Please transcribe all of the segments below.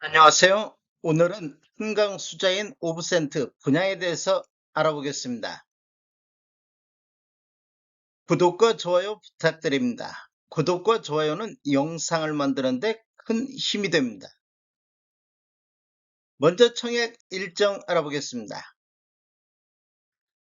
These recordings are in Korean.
안녕하세요. 오늘은 한강 수자인 오브센트 분양에 대해서 알아보겠습니다. 구독과 좋아요 부탁드립니다. 구독과 좋아요는 영상을 만드는데 큰 힘이 됩니다. 먼저 청약 일정 알아보겠습니다.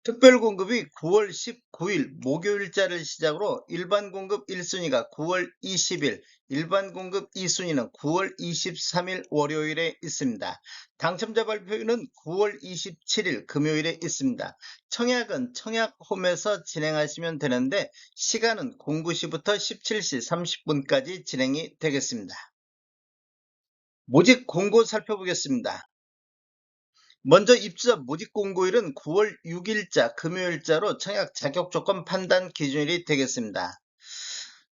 특별 공급이 9월 19일 목요일자를 시작으로 일반 공급 1순위가 9월 20일, 일반 공급 2순위는 9월 23일 월요일에 있습니다. 당첨자 발표는 9월 27일 금요일에 있습니다. 청약은 청약홈에서 진행하시면 되는데 시간은 09시부터 17시 30분까지 진행이 되겠습니다. 모집 공고 살펴보겠습니다. 먼저 입주자 모집 공고일은 9월 6일자 금요일자로 청약 자격 조건 판단 기준일이 되겠습니다.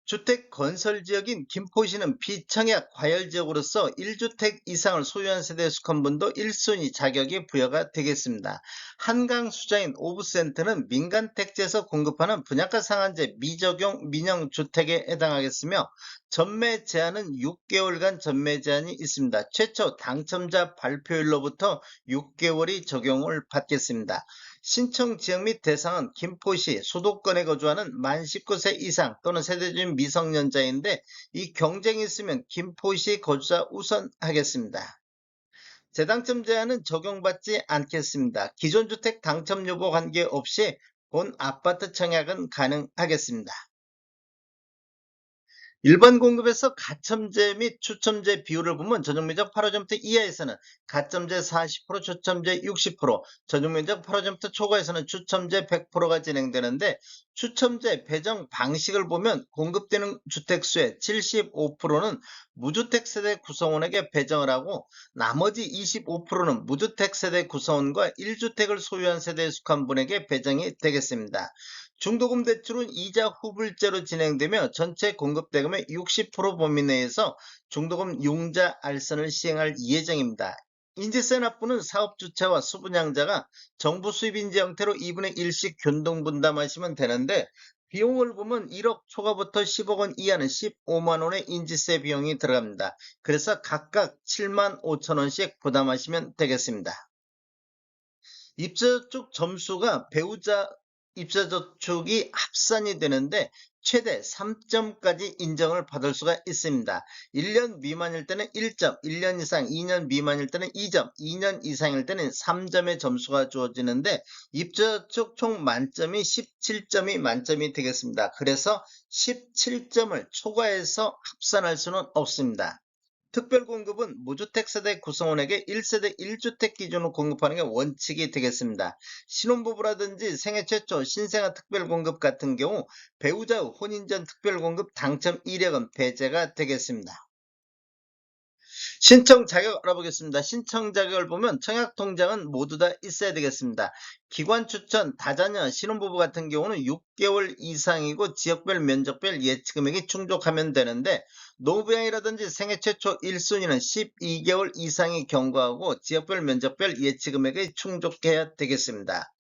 주택 건설 지역인 김포시는 비청약 과열 지역으로서 1주택 이상을 소유한 세대에 속한 분도 1순위 자격이 부여가 되겠습니다. 한강 수자인 오브센터는 민간 택지에서 공급하는 분양가 상한제 미적용 민영 주택에 해당하겠으며 전매 제한은 6개월간 전매 제한이 있습니다. 최초 당첨자 발표일로부터 6개월이 적용을 받겠습니다. 신청 지역 및 대상은 김포시 수도권에 거주하는 만 19세 이상 또는 세대주민 미성년자인데 이 경쟁이 있으면 김포시 거주자 우선하겠습니다. 재당첨 제한은 적용받지 않겠습니다. 기존 주택 당첨 여부 관계없이 본 아파트 청약은 가능하겠습니다. 일반 공급에서 가점제 및 추첨제 비율을 보면 전용 면적 8호점부터 이하에서는 가점제 40%, 추첨제 60%, 전용 면적 8호점부터 초과에서는 추첨제 100%가 진행되는데 추첨제 배정 방식을 보면 공급되는 주택수의 75%는 무주택 세대 구성원에게 배정을 하고 나머지 25%는 무주택 세대 구성원과 1주택을 소유한 세대에 속한 분에게 배정이 되겠습니다. 중도금 대출은 이자 후불제로 진행되며 전체 공급 대금의 60% 범위 내에서 중도금 융자 알선을 시행할 예정입니다. 인재세 납부는 사업 주체와 수분양자가 정부 수입인지 형태로 2분의 1씩 균등 분담하시면 되는데 비용을 보면 1억 초과부터 10억 원 이하는 15만 원의 인지세 비용이 들어갑니다. 그래서 각각 7만 5천 원씩 부담하시면 되겠습니다. 입자 쪽 점수가 배우자 입사저축이 합산이 되는데 최대 3점까지 인정을 받을 수가 있습니다. 1년 미만일 때는 1점, 1년 이상, 2년 미만일 때는 2점, 2년 이상일 때는 3점의 점수가 주어지는데 입자저축 총 만점이 17점이 만점이 되겠습니다. 그래서 17점을 초과해서 합산할 수는 없습니다. 특별공급은 무주택 세대 구성원에게 1세대 1주택 기준으로 공급하는 게 원칙이 되겠습니다. 신혼부부라든지 생애 최초 신생아 특별공급 같은 경우 배우자 의 혼인 전 특별공급 당첨 이력은 배제가 되겠습니다. 신청 자격 알아보겠습니다. 신청 자격을 보면 청약 통장은 모두 다 있어야 되겠습니다. 기관 추천, 다자녀, 신혼부부 같은 경우는 6개월 이상이고 지역별 면적별 예치금액이 충족하면 되는데 노부양이라든지 생애 최초 1순위는 12개월 이상이 경과하고 지역별 면적별 예치금액이 충족해야 되겠습니다.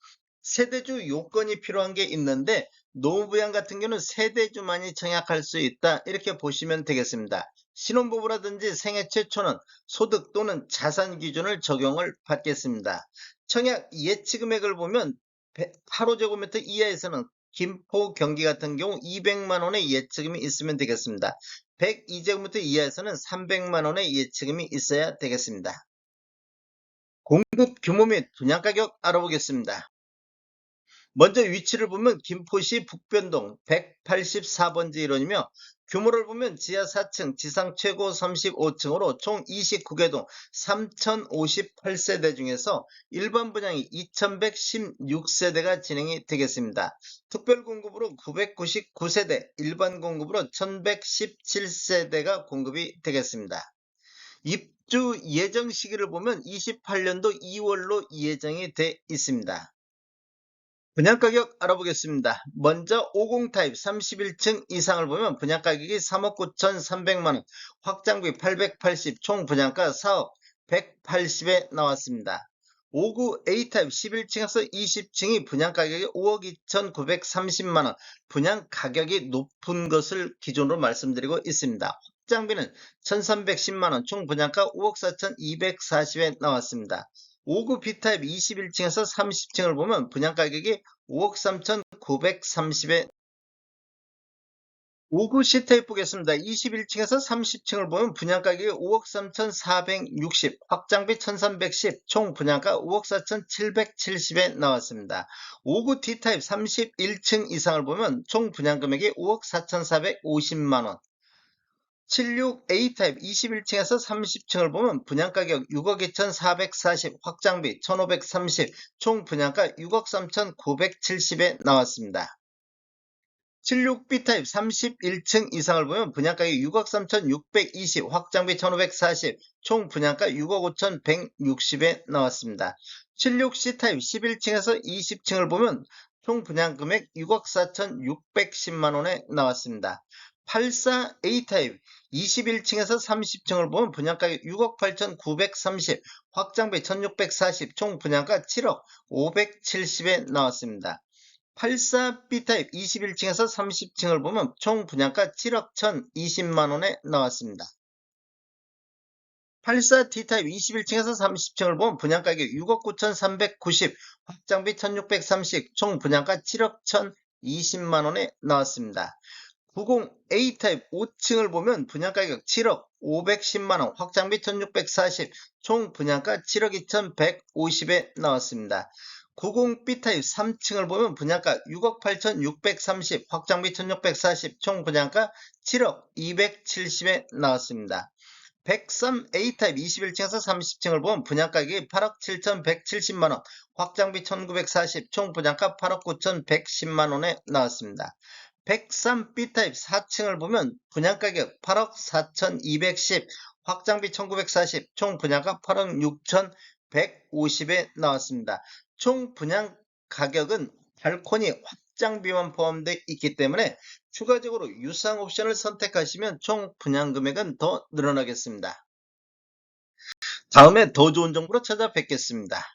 세대주 요건이 필요한 게 있는데 노부양 같은 경우는 세대주만이 청약할 수 있다 이렇게 보시면 되겠습니다. 신혼부부라든지 생애 최초는 소득 또는 자산 기준을 적용을 받겠습니다. 청약 예치금액을 보면 8호제곱미터 이하에서는 김포 경기 같은 경우 200만 원의 예치금이 있으면 되겠습니다. 102제곱미터 이하에서는 300만 원의 예치금이 있어야 되겠습니다. 공급 규모 및 분양가격 알아보겠습니다. 먼저 위치를 보면 김포시 북변동 184번지 일원이며 규모를 보면 지하 4층, 지상 최고 35층으로 총 29개 동 3058세대 중에서 일반 분양이 2116세대가 진행이 되겠습니다. 특별 공급으로 999세대, 일반 공급으로 1117세대가 공급이 되겠습니다. 입주 예정 시기를 보면 28년도 2월로 예정이 돼 있습니다. 분양가격 알아보겠습니다. 먼저 50 타입 31층 이상을 보면 분양가격이 3억 9,300만원, 확장비 880, 총 분양가 4억 180에 나왔습니다. 59 A타입 11층에서 20층이 분양가격이 5억 2,930만원, 분양가격이 높은 것을 기준으로 말씀드리고 있습니다. 확장비는 1310만원, 총 분양가 5억 4240에 나왔습니다. 5구 B타입 21층에서 30층을 보면 분양가격이 5억 3930에 5구 C타입 보겠습니다. 21층에서 30층을 보면 분양가격이 5억 3,460, 확장비 1,310, 총 분양가 5억 4,770에 나왔습니다. 5구 D타입 31층 이상을 보면 총 분양금액이 5억 4,450만원. 76A타입 21층에서 30층을 보면 분양가격 6억 2,440, 확장비 1,530, 총 분양가 6억 3,970에 나왔습니다. 76B타입 31층 이상을 보면 분양가격이 6억 3,620, 확장비 1,540, 총 분양가 6억 5,160에 나왔습니다. 76C타입 11층에서 20층을 보면 총 분양 금액 6억 4,610만원에 나왔습니다. 84A타입 21층에서 30층을 보면 분양가격 6억 8,930, 확장비 1,640, 총 분양가 7억 570에 나왔습니다. 84B타입 21층에서 30층을 보면 총 분양가 7억 1,020만원에 나왔습니다. 84D타입 21층에서 30층을 보면 분양가격 6억 9,390, 확장비 1,630, 총 분양가 7억 1,020만원에 나왔습니다. 90A타입 5층을 보면 분양가격 7억 510만원, 확장비 1640, 총 분양가 7억 2150에 나왔습니다. 90B타입 3층을 보면 분양가 6억 8630, 확장비 1640, 총 분양가 7억 270에 나왔습니다. 103A타입 21층에서 30층을 보면 분양가격이 8억 7170만원, 확장비 1940, 총 분양가 8억 9110만원에 나왔습니다. 103B타입 4층을 보면 분양가격 8억 4210, 확장비 1940, 총 분양가 8억 6150에 나왔습니다. 총 분양 가격은 발코니 확장비만 포함되어 있기 때문에 추가적으로 유상 옵션을 선택하시면 총 분양 금액은 더 늘어나겠습니다. 다음에 더 좋은 정보로 찾아뵙겠습니다.